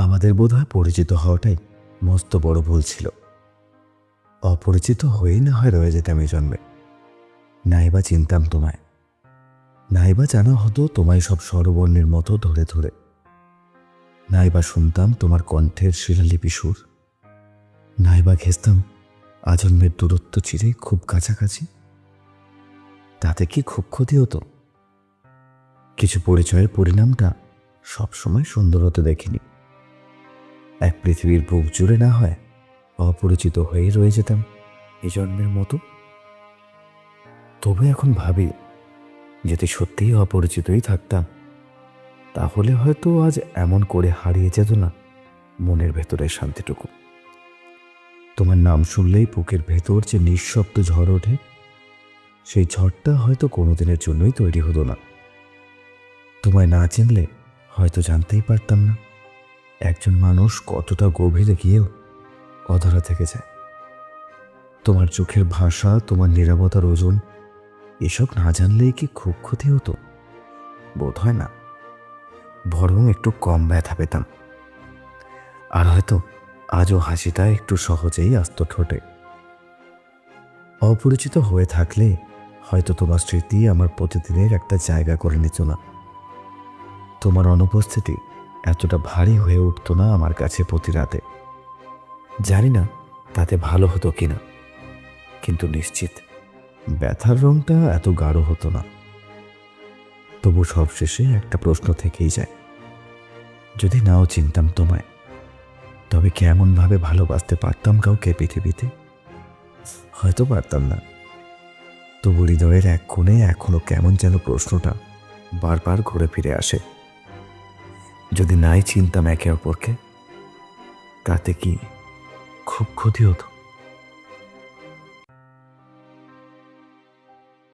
আমাদের বোধহয় পরিচিত হওয়াটাই মস্ত বড় ভুল ছিল। অপরিচিত হয়েই না হয় রয়ে যেতাম এই জন্মে। নাইবা চিনতাম তোমায়। নাইবা জানা হতো তোমায় সব স্বরবর্ণের মতো ধরে ধরে। নাইবা শুনতাম তোমার কণ্ঠের শিলালিপি সুর। নাইবা ঘেসতাম আজন্মের দূরত্ব চিরে খুব কাছাকাছি। তাতে কি খুব ক্ষতি হতো? কিছু পরিচয়ের পরিণামটা সবসময় সুন্দর হতে দেখিনি। এক পৃথিবীর বুক জুড়ে না হয় অপরিচিত হয়েই রয়ে যেতাম এই জন্মের মতো। তবে এখন ভাবি, যদি সত্যিই অপরিচিতই থাকতাম, তাহলে হয়তো আজ এমন করে হারিয়ে যেত না মনের ভেতরে শান্তিটুকু। তোমার নাম শুনলেই বুকের ভেতর যে নিঃশব্দ ঝড় ওঠে, সেই ঝড়টা হয়তো কোনোদিনের জন্যই তৈরি হতো না। তোমায় না চিনলে হয়তো জানতেই পারতাম না। একজন মানুষ কতটা গভীরে গিয়েও অধরা থেকে যায়। তোমার চোখের ভাষা, তোমার নিরাপত্তার ওজন, এসব না জানলেই কি খুব ক্ষতি হতো? বোধ হয় না। বরং একটু কম ব্যথা পেতাম। আর হয়তো আজও হাসিটা একটু সহজেই আসত ঠোঁটে। অপরিচিত হয়ে থাকলে হয়তো তোমার স্মৃতি আমার প্রতিদিনের একটা জায়গা করে নিত না। তোমার অনুপস্থিতি এতটা ভারী হয়ে উঠতো না আমার কাছে প্রতি রাতে। জানি না তাতে ভালো হতো কিনা, কিন্তু নিশ্চিত ব্যথার রংটা এত গাঢ় হতো না। তবু সবশেষে একটা প্রশ্ন থেকেই যায়, যদি নাও চিনতাম তোমায়, তবে কেমনভাবে ভালোবাসতে পারতাম কাউকে পৃথিবীতে? হয়তো পারতাম না। তবু হৃদয়ের এক কোণে এখনও কেমন যেন প্রশ্নটা বারবার ঘুরে ফিরে আসে। যদি নাই চিনতাম একে অপরকে তাতে কি খুব ক্ষতি হতো?